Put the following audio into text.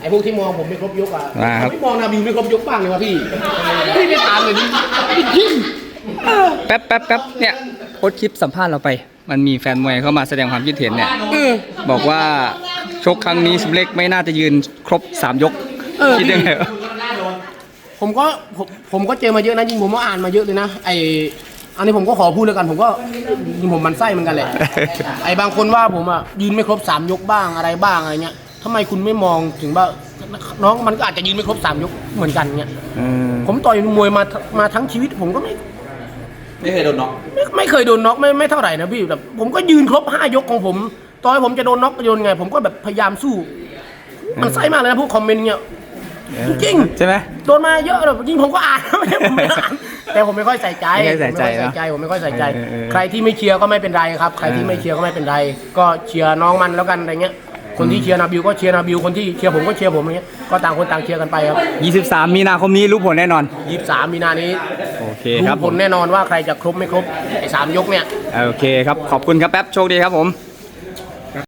ไอ้พวกที่มองผมไม่ครบยกอะอ่าครับเขาไม่มองนาบิวไม่ครบยกบ้างเลยวะพี่พี่ไปถามเลยดิยิ่งแป๊บแป๊บแป๊บเนี่ยโพสต์คลิปสัมภาษณ์เราไป มันมีแฟนมวยเข้ามาแสดงความคิดเห็นเนี่ย เออ บอกว่าชกครั้งนี้สมเล็กไม่น่าจะยืนครบ3ยก เออ คิดยังไงวะผมก็ผมผมก็เจอมาเยอะนะยิ่งผมก็อ่านมาเยอะเลยนะไออันนี้ผมก็ขอพูดแล้วกัน ผมก็ยิงผมมันไส้เหมือนกันแหละ ไอ้บางคนว่าผมอะยืนไม่ครบสามยกบ้างอะไรบ้างอะไรเงี้ย ทำไมคุณไม่มองถึงว่าน้องมันก็อาจจะยืนไม่ครบสามยกเหมือนกันเงี้ยเออผมต่อยมวยมามาทั้งชีวิต ผมก็ไม่ไม่เคยโดนน็อกไม่ไม่เคยโดนน็อกไม่ไม่เท่าไหร่นะพี่แบบผมก็ยืนครบห้ายกของผมต่อยผมจะโดนน็อกโยนไง ผมก็แบบพยายามสู้ มันไส้มากเลยนะพวกคอมเมนต์เงี้ยจริงใช่ไหม โดนมาเยอะเลยจริงผมก็อ่าน ไม่ใช่ผมไม่อ่านแต่ผมไม่ค่อยใส่ใจไม่ค่อยใส่ใจผมไม่ค่อยใส่ใจผมไม่ค่อยใส่ใจ เออเออเออใครที่ไม่เชียร์ก็ไม่เป็นไรครับ ใครที่เออไม่เชียร์ก็ไม่เป็นไร ก็เชียร์น้องมันแล้วกันอะไรเงี้ย คนที่เชียร์นาบิวก็เชียร์นาบิวคนที่เชียร์ผมก็เชียร์ผมอย่างเงี้ยก็ต่างคนต่างเชียร์กันไปครับ23 มีนาคมนี้รู้ผลแน่นอน23มีนานี้โอเครู้ครับผลแน่นอนว่าใครจะครบไม่ครบไอ้สามยกเนี่ย โอเคครับขอบคุณครับแป๊บโชคดีครับผม